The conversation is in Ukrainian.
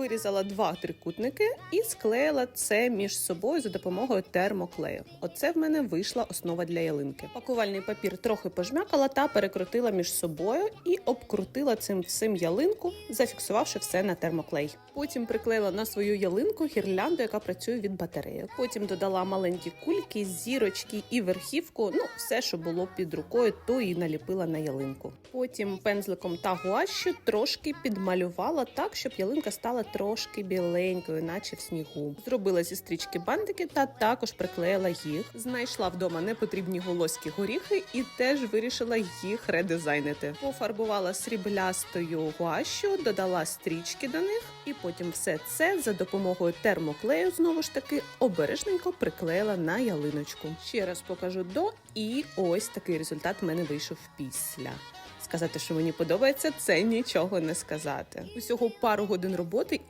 Вирізала два трикутники і склеїла це між собою за допомогою термоклею. Оце в мене вийшла основа для ялинки. Пакувальний папір трохи пожмякала та перекрутила між собою і обкрутила цим всім ялинку, зафіксувавши все на термоклей. Потім приклеїла на свою ялинку гірлянду, яка працює від батареї. Потім додала маленькі кульки, зірочки і верхівку. Ну, все, що було під рукою, то і наліпила на ялинку. Потім пензликом та гуашю трошки підмалювала так, щоб ялинка стала трошки біленькою, наче в снігу. Зробила зі стрічки бантики та також приклеїла їх. Знайшла вдома непотрібні голоскі горіхи і теж вирішила їх редизайнити. Пофарбувала сріблястою гуашю, додала стрічки до них, і потім все це за допомогою термоклею знову ж таки обережненько приклеїла на ялиночку. Ще раз покажу до, і ось такий результат в мене вийшов після. Сказати, що мені подобається, це нічого не сказати. Усього пару годин роботи,